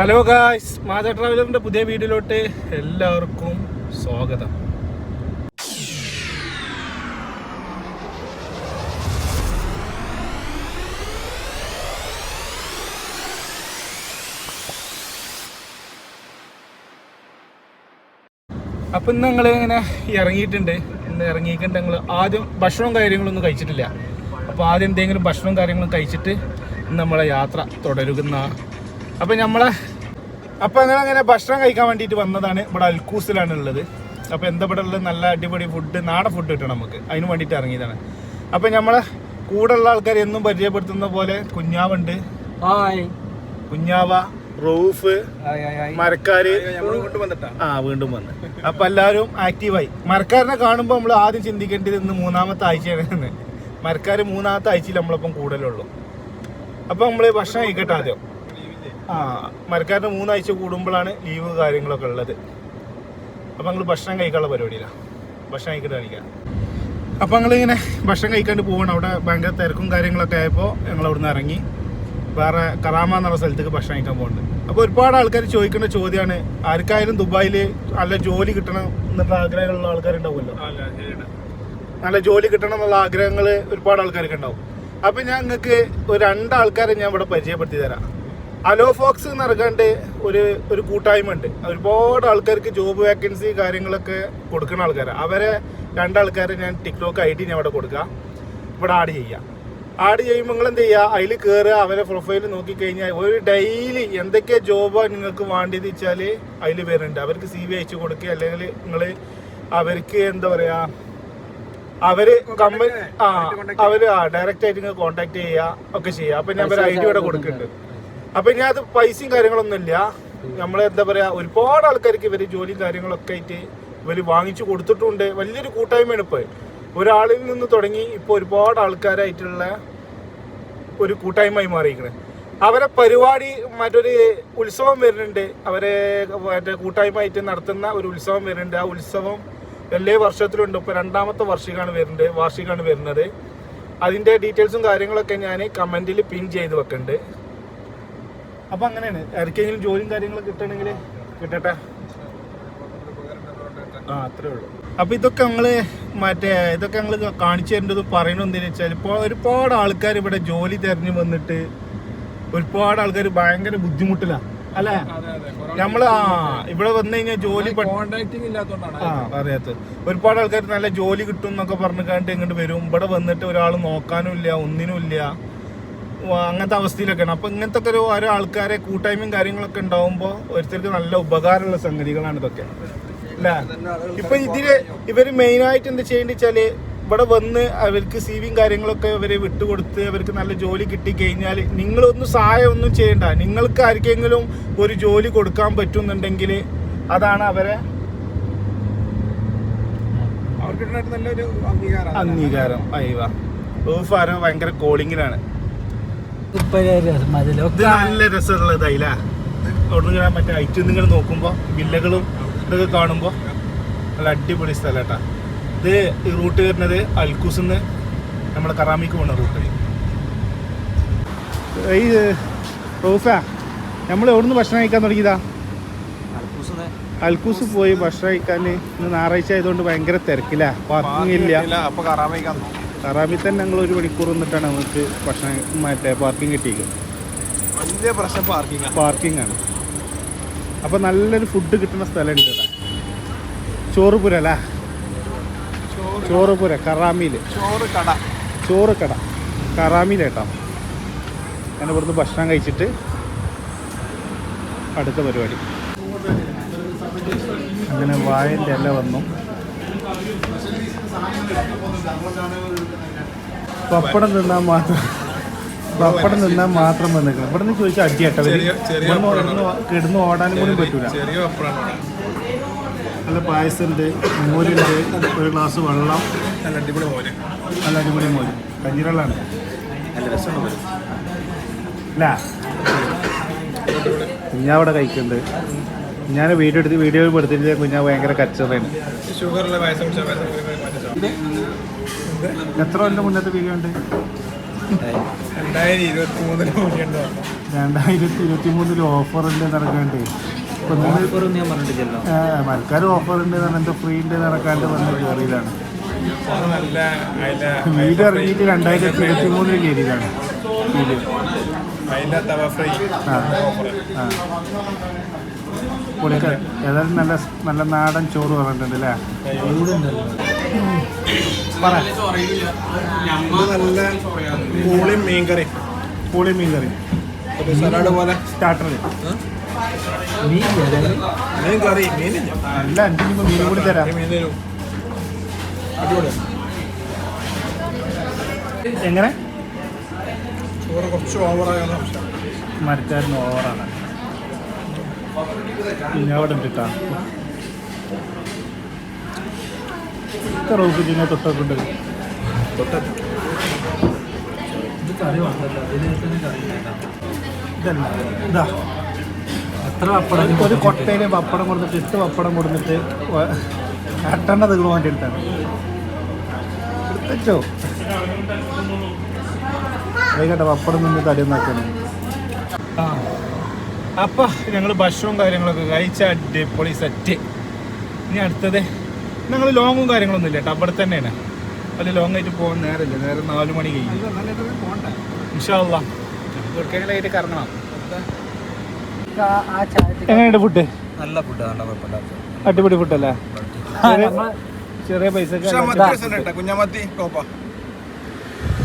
Hello guys മാത ട്രാവലറിന്റെ പുതിയ വീഡിയോയിലോട്ട് എല്ലാവർക്കും സ്വാഗതം. അപ്പം ഇന്ന് ഞങ്ങൾ ഇങ്ങനെ ഇറങ്ങിയിട്ടുണ്ട്. ഇന്ന് ഇറങ്ങിയിട്ടുണ്ട് ഞങ്ങൾ ആദ്യം ഭക്ഷണവും കാര്യങ്ങളൊന്നും കഴിച്ചിട്ടില്ല. അപ്പോൾ ആദ്യം എന്തെങ്കിലും ഭക്ഷണവും കാര്യങ്ങളും കഴിച്ചിട്ട് നമ്മളെ യാത്ര തുടരുന്ന അപ്പം നമ്മളെ അപ്പം അങ്ങനെ അങ്ങനെ ഭക്ഷണം കഴിക്കാൻ വേണ്ടിയിട്ട് വന്നതാണ് ഇവിടെ അൽക്കൂസിലാണ് ഉള്ളത് അപ്പോൾ എന്താ ഇവിടെ ഉള്ളത്? നല്ല അടിപൊളി ഫുഡ് നാടൻ ഫുഡ് കിട്ടണം നമുക്ക്. അതിന് വേണ്ടിയിട്ട് ഇറങ്ങിയതാണ്. അപ്പം നമ്മളെ ഉള്ള ആൾക്കാർ എന്നും പരിചയപ്പെടുത്തുന്ന പോലെ കുഞ്ഞാവുണ്ട്. കുഞ്ഞാവ റൂഫ് മരക്കാര്. ആ വീണ്ടും വന്ന്. അപ്പൊ എല്ലാവരും ആക്റ്റീവായി മരക്കാരനെ കാണുമ്പോൾ നമ്മൾ ആദ്യം ചിന്തിക്കേണ്ടത് ഇന്ന് മൂന്നാമത്തെ ആഴ്ചയാണ് മരക്കാര് മൂന്നാമത്തെ ആഴ്ചയിൽ നമ്മളൊപ്പം കൂടുതലുള്ളൂ അപ്പൊ നമ്മൾ ഭക്ഷണം കഴിക്കട്ടെ ആദ്യം. ആ മരക്കാരന് മൂന്നാഴ്ച കൂടുമ്പോഴാണ് ലീവ് കാര്യങ്ങളൊക്കെ ഉള്ളത്. അപ്പം ഞങ്ങൾ ഭക്ഷണം കഴിക്കാനുള്ള പരിപാടിയിലാണ് ഭക്ഷണം കഴിക്കട്ടെ കാണിക്കാം. അപ്പം ഞങ്ങളിങ്ങനെ ഭക്ഷണം കഴിക്കാണ്ട് പോകണം അവിടെ ഭയങ്കര തിരക്കും കാര്യങ്ങളൊക്കെ ആയപ്പോൾ ഞങ്ങൾ അവിടുന്ന് ഇറങ്ങി. വേറെ കറാമ എന്നുള്ള സ്ഥലത്തേക്ക് ഭക്ഷണം കഴിക്കാൻ പോകുന്നുണ്ട് അപ്പോൾ ഒരുപാട് ആൾക്കാർ ചോദിക്കുന്ന ചോദ്യമാണ് ആർക്കായാലും ദുബായിൽ നല്ല ജോലി കിട്ടണം എന്നുള്ള ആഗ്രഹമുള്ള ആൾക്കാരുണ്ടാവുമല്ലോ? നല്ല ജോലി കിട്ടണം എന്നുള്ള ആഗ്രഹങ്ങൾ ഒരുപാട് ആൾക്കാർക്ക് ഉണ്ടാവും. അപ്പം ഞാൻ നിങ്ങൾക്ക് ഒരു രണ്ടാൾക്കാരെ ഞാൻ ഇവിടെ പരിചയപ്പെടുത്തി തരാം. അലോ ഫോക്സ് എന്ന് ഇറങ്ങാണ്ട് ഒരു ഒരു കൂട്ടായ്മ ഉണ്ട് ഒരുപാട് ആൾക്കാർക്ക് ജോബ് വേക്കൻസി കാര്യങ്ങളൊക്കെ കൊടുക്കുന്ന ആൾക്കാർ അവരെ രണ്ടാൾക്കാരെ ഞാൻ ടിക്ടോക്ക് ഐ ഡി ഞാൻ ഇവിടെ കൊടുക്കാം. ഇവിടെ ആഡ് ചെയ്യാം. ആഡ് ചെയ്യുമ്പോൾ നിങ്ങൾ എന്ത് ചെയ്യുക അതിൽ കയറുക അവരെ പ്രൊഫൈൽ നോക്കിക്കഴിഞ്ഞാൽ ഒരു ഡെയിലി എന്തൊക്കെ ജോബാണ് നിങ്ങൾക്ക് വേണ്ടത് വെച്ചാൽ അതിൽ വരുന്നുണ്ട്. അവർക്ക് സി വി അയച്ചു കൊടുക്കുക അല്ലെങ്കിൽ നിങ്ങൾ അവർക്ക് എന്താ പറയുക അവർ കമ്പനി ആ അവർ ആ ഡയറക്റ്റ് ആയിട്ട് നിങ്ങൾ കോൺടാക്ട് ചെയ്യുക ഒക്കെ ചെയ്യുക. അപ്പൊ ഞാൻ ഒരു ഐ ഡി ഇവിടെ കൊടുക്കുന്നുണ്ട്. അപ്പൊ ഇനി അത് പൈസയും കാര്യങ്ങളൊന്നും ഇല്ല. നമ്മളെ എന്താ പറയാ ഒരുപാട് ആൾക്കാർക്ക് ഇവർ ജോലിയും കാര്യങ്ങളൊക്കെ ആയിട്ട് ഇവർ വാങ്ങിച്ചു കൊടുത്തിട്ടുണ്ട്. വലിയൊരു കൂട്ടായ്മയാണ് ഇപ്പൊ. ഒരാളിൽ നിന്ന് തുടങ്ങി ഇപ്പൊ ഒരുപാട് ആൾക്കാരായിട്ടുള്ള ഒരു കൂട്ടായ്മയായി മാറിയിരിക്കണേ. അവരെ പരിപാടി മറ്റൊരു ഉത്സവം വരുന്നുണ്ട്. അവരെ മറ്റേ കൂട്ടായ്മയായിട്ട് നടത്തുന്ന ഒരു ഉത്സവം വരുന്നുണ്ട്. ആ ഉത്സവം എല്ലാ വർഷത്തിലുണ്ട്. ഇപ്പോൾ രണ്ടാമത്തെ വർഷികാണ് വരുന്നത് വാർഷികാണ് വരുന്നത്. അതിന്റെ ഡീറ്റെയിൽസും കാര്യങ്ങളൊക്കെ ഞാൻ കമന്റിൽ പിൻ ചെയ്ത് വെക്കുന്നുണ്ട് അപ്പം അങ്ങനെയാണ്. ആർക്കെങ്കിലും ജോലിയും കാര്യങ്ങളും കിട്ടണമെങ്കിൽ കിട്ടട്ടെ. ആ അത്രേ ഉള്ളൂ. അപ്പൊ ഇതൊക്കെ ഞങ്ങൾ മറ്റേ ഇതൊക്കെ ഞങ്ങൾ കാണിച്ചു തരേണ്ടത് പറയണത് എന്തെന്ന് വെച്ചാൽ ഇപ്പോൾ ഒരുപാട് ആൾക്കാർ ഇവിടെ ജോലി തെരഞ്ഞു വന്നിട്ട് ഒരുപാട് ആൾക്കാർ ഭയങ്കര ബുദ്ധിമുട്ടിലാണ് അല്ലേ? നമ്മൾ ആ ഇവിടെ വന്നു കഴിഞ്ഞാൽ ജോലി അറിയാത്ത ഇല്ലാത്തതുകൊണ്ടാണ് ആ അറിയാത്തത്. ഒരുപാട് ആൾക്കാർ നല്ല ജോലി കിട്ടും എന്നൊക്കെ പറഞ്ഞു കണ്ട് ഇങ്ങോട്ട് വരും. ഇവിടെ വന്നിട്ട് ഒരാൾ നോക്കാനും ഇല്ല ഒന്നിനും ഇല്ല. അങ്ങനത്തെ അവസ്ഥയിലൊക്കെയാണ്. അപ്പോൾ ഇങ്ങനത്തെ ഒക്കെ ഒരു ഓരോ ആൾക്കാരെ കൂട്ടായ്മയും കാര്യങ്ങളൊക്കെ ഉണ്ടാവുമ്പോൾ ഒരുത്തർക്ക് നല്ല ഉപകാരമുള്ള സംഗതികളാണ് ഇതൊക്കെ. അല്ലേ? ഇപ്പൊ ഇതിൽ ഇവർ മെയിൻ ആയിട്ട് എന്താ ചെയ്യേണ്ടി വെച്ചാൽ ഇവിടെ വന്ന് അവർക്ക് സി വിയും കാര്യങ്ങളൊക്കെ ഇവരെ വിട്ടുകൊടുത്ത് അവർക്ക് നല്ല ജോലി കിട്ടി കഴിഞ്ഞാൽ നിങ്ങളൊന്നും സഹായമൊന്നും ചെയ്യണ്ട. നിങ്ങൾക്ക് ആർക്കെങ്കിലും ഒരു ജോലി കൊടുക്കാൻ പറ്റുന്നുണ്ടെങ്കിൽ അതാണ് അവരെ അംഗീകാരം. റൂഫാരോ ഭയങ്കര കോളിങ്ങിലാണ് ഇത് നല്ല രസമുള്ള തൈല അവിടെ നിന്ന് മറ്റേ ഐറ്റം നിങ്ങൾ നോക്കുമ്പോൾ വില്ലകളും ഇതൊക്കെ കാണുമ്പോൾ നല്ല അടിപൊളി സ്ഥലം കേട്ടാ ഇത് ഈ റൂട്ട് വരുന്നത് അൽക്കൂസിന്ന് നമ്മുടെ കറാമിക്ക് പോകുന്ന റൂട്ട് ഈ റൂഫാ നമ്മൾ എവിടുന്ന് ഭക്ഷണം കഴിക്കാൻ തുടങ്ങിയതാ? അൽക്കൂസ് പോയി ഭക്ഷണം കഴിക്കാൻ ഇന്ന് ഞായറാഴ്ച ആയതുകൊണ്ട് ഭയങ്കര തിരക്കില്ല പാർക്കിംഗ് ഇല്ല. അപ്പൊ കറാമയ്ക്കാൻ കറാമി തന്നെ ഞങ്ങൾ ഒരു മണിക്കൂർ നിന്നിട്ടാണ് നമുക്ക് ഭക്ഷണം മറ്റേ പാർക്കിംഗ് കിട്ടിയിരിക്കുന്നത്. വലിയ പ്രശ്നം പാർക്കിംഗ് പാർക്കിംഗ് ആണ്. അപ്പോൾ നല്ലൊരു ഫുഡ് കിട്ടുന്ന സ്ഥലമുണ്ട് ഇവിടെ. ചോറുപുര അല്ലേ? ചോറ് ചോറുപുര കറാമിയിൽ ചോറ് കട. ചോറ് കട. കറാമിയിലേട്ടോ ഞാൻ ഇവിടുന്ന് ഭക്ഷണം കഴിച്ചിട്ട് അടുത്ത പരിപാടി. അങ്ങനെ വായന്റെ ഇല വന്നു. പപ്പടം തിന്നാൻ മാത്രം പപ്പടം തിന്നാൻ മാത്രം വന്നേക്കണം ഇവിടെ നിന്ന് ചോദിച്ചാൽ അടിയാട്ടോ കിടന്ന് ഓടാനും കൂടി പറ്റൂല. നല്ല പായസമുണ്ട് മോരുണ്ട് ഒരു ഗ്ലാസ് വെള്ളം. നല്ല അടിപൊളി മോര്. നല്ല അടിപൊളി മോര്. കഞ്ഞിരള്ളാണ് നല്ല രസമുണ്ട് അല്ല. അവിടെ കഴിക്കുന്നുണ്ട്. ഞാൻ വീഡിയോ എടുത്ത് വീഡിയോ എടുത്തിട്ട് കുഞ്ഞാ ഭയങ്കര കച്ചറയാണ് ഷുഗറുള്ള പായസം കുടിച്ചാൽ പായസം കുടിക്കാൻ മാറ്റി എത്ര കൊല്ലം മുന്നത്തെ വീഡിയോ ഉണ്ട് രണ്ടായിരത്തി ഇരുപത്തി മൂന്നിന് കൂടിയുണ്ടോ രണ്ടായിരത്തി ഇരുപത്തി മൂന്നിൽ ഓഫർ ഉണ്ട് നടക്കാണ്ട് മരക്കാർ ഓഫർ ഉണ്ട് പറഞ്ഞിട്ട് ഫ്രീ ഉണ്ട് നടക്കാണ്ട് വന്ന് കയറിയതാണ് വീട് ഇറങ്ങിയിട്ട് രണ്ടായിരത്തി ഇരുപത്തി മൂന്നിൽ കയറിയതാണ് ഏതായാലും നല്ല നല്ല നാടൻ ചോറ് പറഞ്ഞിട്ടുണ്ട് അല്ലേ? പറ. നല്ല പൂളിയും മീൻകറി. പൂളി മീൻ കറി സലാഡ് പോലെ. സ്റ്റാർട്ടർ മീൻ കറി മീനില്ല നല്ല അഞ്ചിനിപ്പോൾ മീൻ കൂടി തരാം. മീൻ എങ്ങനെ? ചോറ് കുറച്ച് സംശയം ഓവറാണ് പിന്നെ അവിടെ കിട്ടാ റോക്ക് പിന്നെ തൊട്ടൊക്കെ ഇതല്ല ഇതാ. പപ്പടം ഒരു കൊട്ടയിൽ പപ്പടം കൊടുത്തിട്ട് എട്ട് പപ്പടം കൊടുത്തിട്ട് എട്ടെണ്ണ തീർന്നു വേണ്ടി എടുത്താണ് എടുത്തോ വൈകട്ടെ പപ്പടം നിന്ന് തടിയൊന്നാക്കണം ആ. അപ്പൊ ഞങ്ങൾ ഭക്ഷണവും കാര്യങ്ങളൊക്കെ കഴിച്ച അടിപൊളി സെറ്റ് ഇനി അടുത്തത് ഞങ്ങൾ ലോങ്ങും കാര്യങ്ങളൊന്നും ഇല്ല ടബർ തന്നെയാണ്. വലിയ ലോങ് ആയിട്ട് പോകാൻ നേരമില്ല. നേരം നാല് മണി കഴിഞ്ഞു. കറങ്ങണം. എങ്ങനെയുണ്ട് ഫുഡ് നല്ല ഫുഡ് അടിപൊളി അടിപൊളി. ഫുഡല്ലേ ചെറിയ പൈസ കുഞ്ഞമത്തി കോപ്പ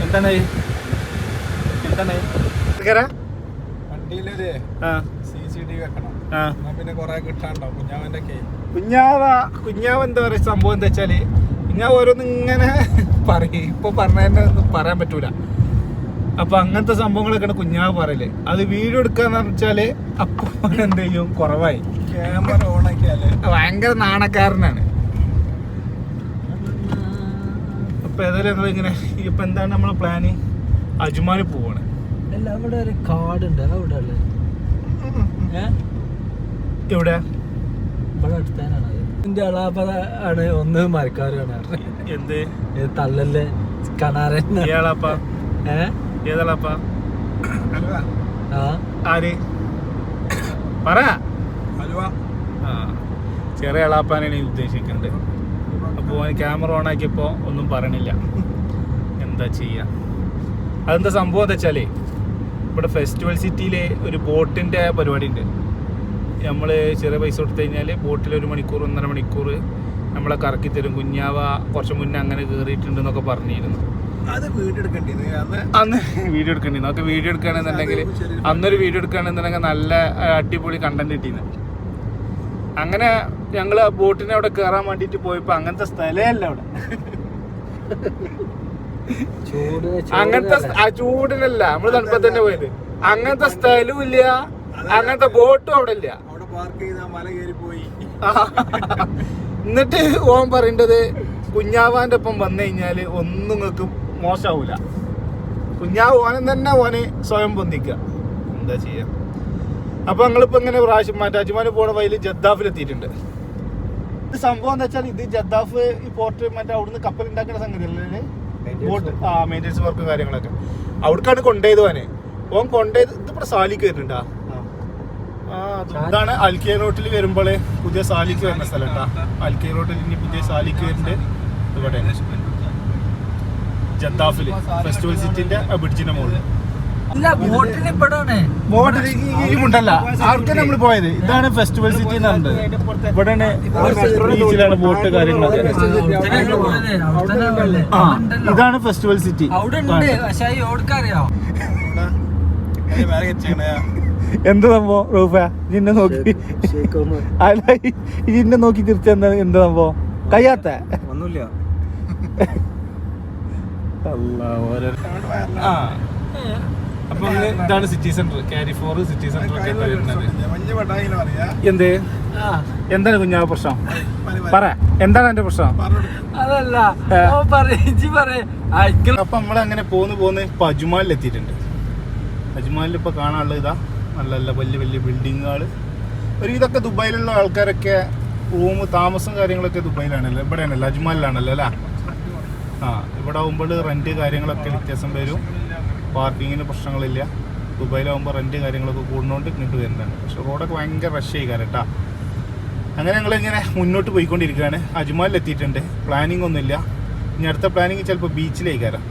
എന്താണ്? എന്താണ്? വണ്ടിയിലൊരു സി സി ടി വെക്കണം. പിന്നെ കൊറേ കിട്ടാണ്ടോ കുഞ്ഞാമന്റെ കെ കുഞ്ഞാവ കുഞ്ഞാവ് എന്താ പറയുക സംഭവം എന്താ വെച്ചാൽ കുഞ്ഞാവ് ഓരോന്ന് ഇങ്ങനെ പറയും. ഇപ്പൊ പറഞ്ഞതന്നെ ഒന്നും പറയാൻ പറ്റൂല. അപ്പൊ അങ്ങനത്തെ സംഭവങ്ങളൊക്കെയാണ് കുഞ്ഞാവ് പറയൽ. അത് വീഡിയോ എടുക്കാന്ന് വെച്ചാൽ അപ്പൊ എന്ത് ചെയ്യും? കുറവായി. ക്യാമറ ഓൺ ഓണാക്കിയാലേ ഭയങ്കര നാണക്കാരനാണ്. അപ്പൊ ഏതായാലും ഇങ്ങനെ ഇപ്പൊ എന്താണ് നമ്മളെ പ്ലാന് അജ്മാന് പോവാണ്. എല്ലാം അവിടെ ഒരു ഉണ്ട് അവിടെ എവിടെ ഇവിടെ അടുത്താനാണ് ആണ് ഒന്ന് മരക്കാരാണ് എന്ത്? തള്ളല്ലേ? കണാരൻ പറ. ചെറിയ അളാപ്പാനാണ് ഉദ്ദേശിക്കുന്നത്. അപ്പോൾ ക്യാമറ ഓൺ ആക്കിയപ്പോൾ ഒന്നും പറയണില്ല. എന്താ ചെയ്യുക അതെന്താ സംഭവം എന്താ വെച്ചാലേ ഇവിടെ ഫെസ്റ്റിവൽ സിറ്റിയിലെ ഒരു ബോട്ടിന്റെ പരിപാടി ഉണ്ട്. നമ്മൾ ചെറിയ പൈസ കൊടുത്തു കഴിഞ്ഞാൽ ബോട്ടിൽ ഒരു മണിക്കൂർ ഒന്നര മണിക്കൂർ നമ്മളെ കറക്കി തരും. കുഞ്ഞാവ കുറച്ച് മുന്നേ അങ്ങനെ കയറിയിട്ടുണ്ട് എന്നൊക്കെ പറഞ്ഞിരുന്നു. അത് വീഡിയോ അന്ന്? അന്ന് വീഡിയോ എടുക്കേണ്ടി നമുക്ക് വീഡിയോ എടുക്കുകയാണെന്നുണ്ടെങ്കിൽ അന്നൊരു വീഡിയോ എടുക്കുകയാണെന്നുണ്ടെങ്കിൽ നല്ല അടിപൊളി കണ്ടന്റ് കിട്ടിയിരുന്നു അങ്ങനെ ഞങ്ങൾ ആ ബോട്ടിനെ അവിടെ കയറാൻ വേണ്ടിയിട്ട് പോയപ്പോൾ അങ്ങനത്തെ സ്ഥലമല്ല അവിടെ. അങ്ങനത്തെ ചൂടിനല്ല നമ്മൾ തണുപ്പത്തന്നെ പോയത്. അങ്ങനത്തെ സ്ഥലവും ഇല്ല അങ്ങനത്തെ ബോട്ടും അവിടെ ഇല്ല. പാർക്ക് ചെയ്ത മല കയറി പോയി ആ. എന്നിട്ട് ഓൻ പറയേണ്ടത് കുഞ്ഞാവാന്റെ ഒപ്പം വന്നു കഴിഞ്ഞാൽ ഒന്നും നിങ്ങൾക്ക് മോശമാവൂല കുഞ്ഞാവ് ഓനെ തന്നെ ഓന് സ്വയം പൊന്തിക്കുക എന്താ ചെയ്യാ? അപ്പൊ ഞങ്ങളിപ്പോ ഇങ്ങനെ പ്രാവശ്യം മറ്റേ. അജ്മാന് പോണ വഴിയിൽ ജദ്ദാഫിൽ എത്തിയിട്ടുണ്ട്. ഇത് സംഭവം എന്താ വെച്ചാൽ ഇത് ജദ്ദാഫ് ഈ പോർട്ട് മറ്റേ അവിടുന്ന് കപ്പൽ ഉണ്ടാക്കുന്ന സംഗതി അല്ലേ ബോട്ട് ആ മെയിന്റെനൻസ് വർക്ക് കാര്യങ്ങളൊക്കെ. അവിടേക്കാണ് കൊണ്ടുപോയത് ഓനെ. ഓൻ കൊണ്ടുപോയത് ഇതിപ്പോ സാലിക്ക് വരുന്നുണ്ടാ? ഇതാണ് അൽക്കിയ റോട്ടിൽ വരുമ്പോൾ പുതിയ സാലിക്ക് വരുന്ന സ്ഥലം കേട്ടാ അൽക്കിയ റോട്ടിൽ ഇനി പുതിയ സാലിക്ക് വരുന്നുണ്ട്. ഇവിടെ ജദ്ദാഫിൽ. ഫെസ്റ്റിവൽ സിറ്റിന്റെ ബ്രിഡ്ജിന്റെ മുകളിൽ ഇല്ല ബോട്ടിന് ഇപ്പടാണ് ബോട്ട് ഉണ്ടല്ല ആർക്കാ നമ്മൾ പോയത്? ഇതാണ് ഫെസ്റ്റിവൽ സിറ്റി എന്ന് പറഞ്ഞത്. ഇവിടെയാണ് ബീച്ചിലാണ് ബോട്ട് കാര്യങ്ങളൊക്കെ. ആ ഇതാണ് ഫെസ്റ്റിവൽ സിറ്റി. അവിടെ എന്ത് സംഭവം റൂഫ? നിന്നെ നോക്കി. അല്ല നിന്നെ നോക്കി തിരിച്ച എന്താ എന്ത് സംഭവം? കയ്യാത്ത? ഒന്നുമില്ല. അപ്പൊ ഇതാണ് city centre Carrefour city centre ഒക്കെ വരുന്നത്. എന്ത്? എന്താണ് കുഞ്ഞാവ് പ്രശ്നം? പറ എന്താണ് എന്റെ പ്രശ്നം? അതല്ല അപ്പൊ നമ്മൾ അങ്ങനെ പോന്ന് പോന്ന് ഇപ്പൊ അജ്മാലിൽ എത്തിയിട്ടുണ്ട് അജ്മാലിൽ ഇപ്പൊ കാണാനുള്ളത് ഇതാ. നല്ല നല്ല വലിയ വലിയ ബിൽഡിങ്ങുകൾ ഒരു ഇതൊക്കെ ദുബായിലുള്ള ആൾക്കാരൊക്കെ റൂം താമസം കാര്യങ്ങളൊക്കെ ദുബായിലാണല്ലോ? ഇവിടെയാണല്ലോ? അജ്മാലിലാണല്ലോ അല്ലേ? ആ ഇവിടെ ആകുമ്പോൾ റെന്റ് കാര്യങ്ങളൊക്കെ വ്യത്യാസം വരും. പാർക്കിങ്ങിന് പ്രശ്നങ്ങളില്ല. ദുബായിലാകുമ്പോൾ റെന്റ് കാര്യങ്ങളൊക്കെ കൂടുന്നതുകൊണ്ട് ഇങ്ങോട്ട് വരുന്നുണ്ട് പക്ഷെ റോഡൊക്കെ ഭയങ്കര റഷ് ചെയ്യാറ് കേട്ടോ. അങ്ങനെ ഞങ്ങളിങ്ങനെ മുന്നോട്ട് പോയിക്കൊണ്ടിരിക്കുകയാണ്. അജ്മാലിൽ എത്തിയിട്ടുണ്ട്. പ്ലാനിങ് ഒന്നുമില്ല. ഇനി അടുത്ത പ്ലാനിങ് ചിലപ്പോൾ ബീച്ചിലേക്കാരം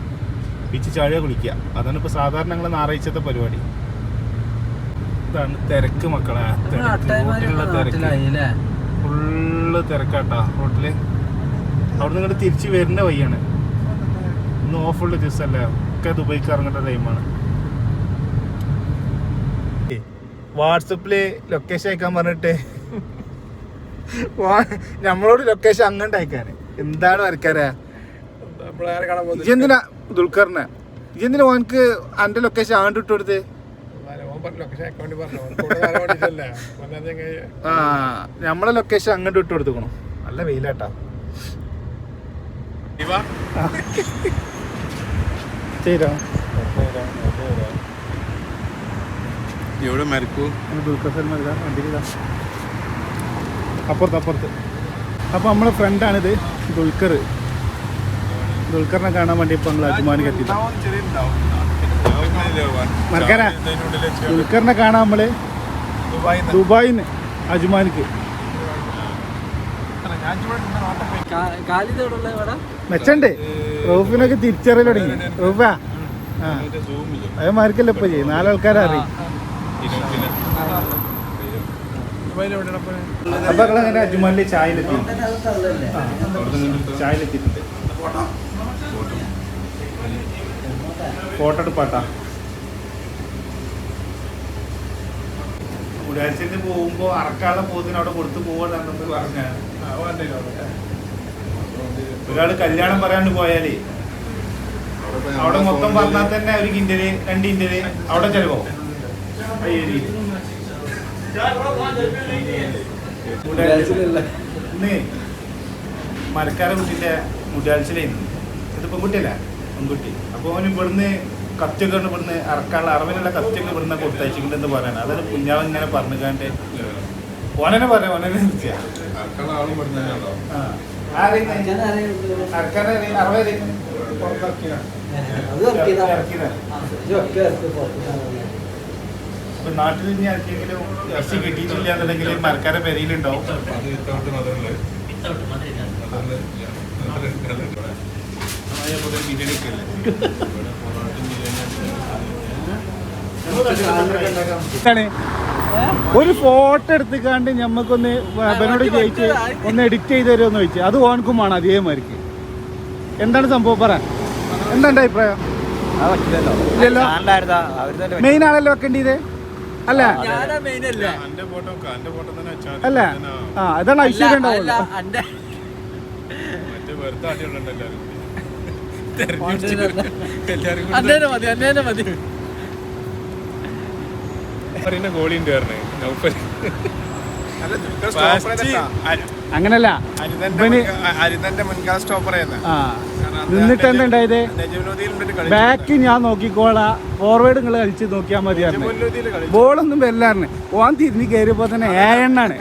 ബീച്ച് ചാഴുക കുളിക്കുക. അതാണ് ഇപ്പോൾ സാധാരണ ഞങ്ങൾ ഞായറാഴ്ചത്തെ പരിപാടി. ഇതാണ് തിരക്ക് മക്കളെ. റോട്ടിലുള്ള തിരക്ക്. ഫുള്ള് തിരക്കാട്ടാ റോട്ടിൽ. അവിടെ നിങ്ങൾ തിരിച്ചു വരുന്ന വഴിയാണ്. ഇന്ന് ഓഫുള്ള ദിവസമല്ലേ ഒക്കെ ദുബൈക്ക് ഇറങ്ങേണ്ട ടൈമാണ് വാട്സപ്പിൽ ലൊക്കേഷൻ അയക്കാൻ പറഞ്ഞിട്ട്. നമ്മളോട് ലൊക്കേഷൻ അങ്ങോട്ട് അയക്കാൻ എന്താണ് വരക്കാരാ? ഇജെന്തിനാ ദുൽഖറിനെ? ഇജെന്തിനാ ഓനക്ക് അന്റെ ലൊക്കേഷൻ ആണ്ട് ഇട്ട് കൊടുത്ത്? ആ നമ്മളെ ലൊക്കേഷൻ അങ്ങോട്ട് ഇട്ട് കൊടുത്തുക്കണു. നല്ല വെയിലാട്ടാ. ശരിയാ എവിടെ മരക്കൂ? ഇതാ. അപ്പുറത്ത് അപ്പുറത്ത്. അപ്പോൾ നമ്മളെ ഫ്രണ്ടാണിത് ദുൽഖർ. ദുൽഖറിനെ കാണാൻ വേണ്ടി ഇപ്പൊ നമ്മൾ അജ്മാനിക്ക് എത്തി മറക്കാനാ? ദുൽഖറിനെ കാണാൻ നമ്മൾ. ദുബായിന്ന്. അജ്മാനിക്ക്. മെച്ചണ്ട്. റൂഫിനൊക്കെ തിരിച്ചറിയൽ തുടങ്ങി. റൂഫാ. അത് മാർക്കല്ല ഇപ്പൊ ചെയ്യും. നാലാൾക്കാരെ അറിയും. അപ്പൊ അങ്ങനെ അജ്മാനിൽ ചായയിലെത്തി. ചായയിലെത്തിയിട്ടുണ്ട്. ഫോട്ടോ എടുപ്പാട്ടാ. ഉടാഴ്ചക്ക് പോകുമ്പോ അറക്കാതെ പോകുന്നതിന് അവിടെ കൊടുത്തു പോവാണെന്ന് പറഞ്ഞു ഒരാൾ കല്യാണം പറയാണ്ട് പോയാലേ അവിടെ മൊത്തം പറഞ്ഞാൽ തന്നെ ഒരു കിൻഡൽ രണ്ട് കിൻഡൽ അവിടെ ചെലവോ. ഇന്ന് മരക്കാര കുട്ടിന്റെ മുടിയാഴ്ചയിലായിരുന്നു ഇത് പെൺകുട്ടിയല്ല? പെൺകുട്ടി. അപ്പൊ അവന് ഇവിടുന്ന് കത്തിയൊക്കെ ഇവിടുന്ന് ഇറക്കാനുള്ള അറവിനുള്ള കത്തിയൊക്കെ ഇവിടുന്ന് കൊടുത്തയച്ചിട്ടുണ്ടെന്ന് പറയണം. അതാണ് കുഞ്ഞാവ് ഇങ്ങനെ പറഞ്ഞുകാണ്ട് ഓനെ പറയാം ഓനെ ഇപ്പൊ നാട്ടിൽ ഇനി ആർക്കെങ്കിലും ഇറച്ചി കിട്ടിയിട്ടില്ല എന്നുണ്ടെങ്കിൽ മരക്കാരെ പെരയിലുണ്ടാവും ഒരു ഫോട്ടോ എടുത്തിക്കാണ്ട് ഞമ്മക്കൊന്ന് അവനോട് ചോദിച്ച് ഒന്ന് എഡിറ്റ് ചെയ്ത് തരുമെന്ന് ചോദിച്ചു. അത് ഓൺകുമാണ് അതേമാർക്ക് എന്താണ് സംഭവം? പറ. എന്താണ് അഭിപ്രായം? ഇല്ലല്ലോ? മെയിൻ ആണല്ലോ വെക്കേണ്ടത് അല്ല. ഞാനാ മെയിൻ അല്ലേ. അല്ല ആ അതാണ് ഐശ്വര്യം ഉണ്ടാവുള്ളൂ മതി അന്നേനെ മതി. പറഞ്ഞേ അങ്ങനല്ല. ഇവന് അരിതന്റെ മുൻകാല സ്റ്റോപ്പർ ആ നിന്നിട്ട് ബാക്ക് ഞാൻ നോക്കിക്കോളാ. ഫോർവേഡ് നിങ്ങൾ കളിച്ച് നോക്കിയാൽ മതിയായിരുന്നു ബോളൊന്നും വെല്ലാറിന് ഓൻ തിരിഞ്ഞ് കയറിയപ്പോ തന്നെ ഏഴെണ്ണാണ്.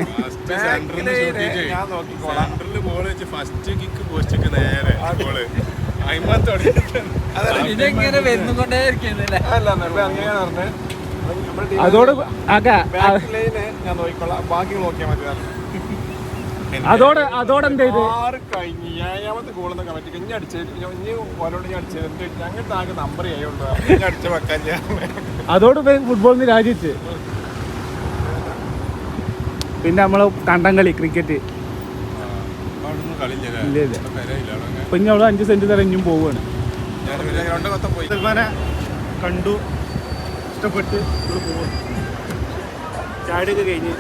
ഞാൻ നോക്കിക്കോളാം. ബോൾ വെച്ച് ഫസ്റ്റ് കിക്ക് പോസ്റ്റിക്ക് നേരെ ബോൾ അയിമത്ത് ഇതെങ്ങനെ വരുന്നുകൊണ്ടേ ഇരിക്കുന്നല്ലേ അല്ല ഇപ്പൊ അങ്ങനെയാണ് പറഞ്ഞത്. അതോട് അതോട്. അതോടെ അതോടെ എന്ത് ചെയ്ത്? ആറ് കഴിഞ്ഞ് ഏഴാമത്തെ ഗോളെന്ന് കമറ്റി ഇനി അടിച്ചത് ഇനി ഓരോട് ഞാൻ അടിച്ചത് എന്ത് ഞങ്ങൾക്ക് ആകെ നമ്പർ ചെയ്യുള്ളൂ ഇനി അടിച്ച വെക്കാൻ ഞാൻ അതോട് ഫുട്ബോളിന് രാജിച്ച് പിന്നെ നമ്മൾ കണ്ടം കളി ക്രിക്കറ്റ് ഇല്ല ഇല്ല. ഇപ്പൊ ഇനി അവിടെ അഞ്ച് സെന്റ് തരം പോയി. സൽമാനെ കണ്ടു. ഇഷ്ടപ്പെട്ട് നമ്മൾ പോകും ചാടിയൊക്കെ കഴിഞ്ഞ്.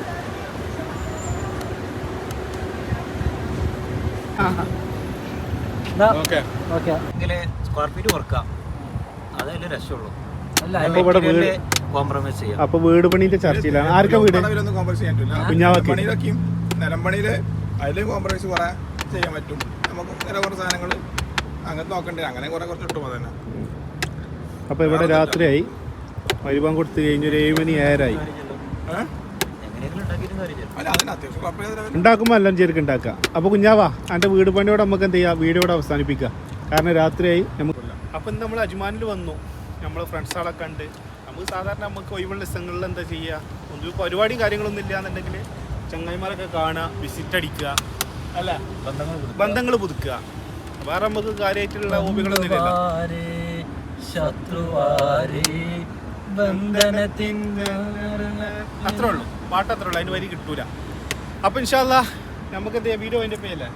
അപ്പൊ വീട് കോംപ്രമൈസ് ചെയ്യാം. അപ്പൊ വീട് പണിന്റെ ചർച്ചയിലാണ്. ആർക്കാ വീട്? കോംപ്രമൈസ് ചെയ്യാൻ പറ്റില്ല കുഞ്ഞാവക്ക്. പണിയിലൊക്കെയും നിലമ്പണിയിൽ അതിലും കോംപ്രമൈസ് കുറെ ചെയ്യാൻ പറ്റും. നമുക്ക് ചില കുറേ സാധനങ്ങൾ അങ്ങനെ നോക്കണ്ടേ? അങ്ങനെ കുറെ കുറച്ച് കിട്ടും അതന്നെ. അപ്പൊ ഇവിടെ രാത്രിയായി. വരുവാൻ കൊടുത്തു കഴിഞ്ഞ ഒരു ഏഴ് മണി ഏഴരായി ഉണ്ടാക്കുമ്പോൾ എല്ലാം ചേർക്ക് ഉണ്ടാക്കാം. അപ്പൊ കുഞ്ഞാവാ എന്റെ വീട് പണിയോടെ നമുക്ക് എന്ത് ചെയ്യാം? വീഡിയോടെ അവസാനിപ്പിക്കാം. കാരണം രാത്രിയായി നമുക്ക് അപ്പൊ നമ്മൾ അജ്മാനിൽ വന്നു. നമ്മൾ ഫ്രണ്ട്സുകളെ കണ്ട്. നമുക്ക് സാധാരണ നമുക്ക് ഒഴിവുള്ള ദിവസങ്ങളിൽ എന്താ ചെയ്യുക ഒന്നും പരിപാടിയും കാര്യങ്ങളൊന്നും ഇല്ല എന്നുണ്ടെങ്കിൽ ചങ്ങായിമാരൊക്കെ കാണുക വിസിറ്റ് അടിക്കുക അല്ല? ബന്ധങ്ങൾ പുതുക്കുക. വേറെ നമുക്ക് കാര്യമായിട്ടുള്ള ഹോബികളൊന്നും ഇല്ലല്ലോ. ശത്രുവാരേ, ബന്ധനത്തിൻ അത്രേ ഉള്ളൂ. പാട്ട് അത്രേ ഉള്ളൂ. അതിന് വരി കിട്ടൂല. അപ്പം ഇൻഷാല്ല നമുക്ക് എന്താ വീഡിയോ അതിന്റെ പേയല്ലേ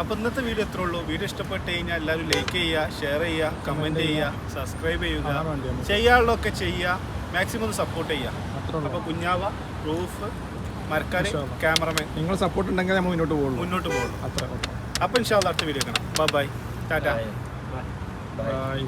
അപ്പോൾ ഇന്നത്തെ വീഡിയോ എത്ര ഉള്ളൂ. വീഡിയോ ഇഷ്ടപ്പെട്ട് കഴിഞ്ഞാൽ എല്ലാവരും ലൈക്ക് ചെയ്യുക ഷെയർ ചെയ്യുക കമന്റ് ചെയ്യുക സബ്സ്ക്രൈബ് ചെയ്യുക. ചെയ്യാനുള്ളതൊക്കെ ചെയ്യുക. മാക്സിമം സപ്പോർട്ട് ചെയ്യുക. അപ്പോൾ കുഞ്ഞാവ റൂഫ് മരക്കാർ ക്യാമറമാൻ നിങ്ങൾ സപ്പോർട്ട് ഉണ്ടെങ്കിൽ നമ്മൾ മുന്നോട്ട് പോകുള്ളൂ. മുന്നോട്ട് പോകുള്ളൂ. അത്ര അപ്പോൾ ഇൻഷാല്ല അടുത്ത വീഡിയോ കാണാം. Bye bye Tata by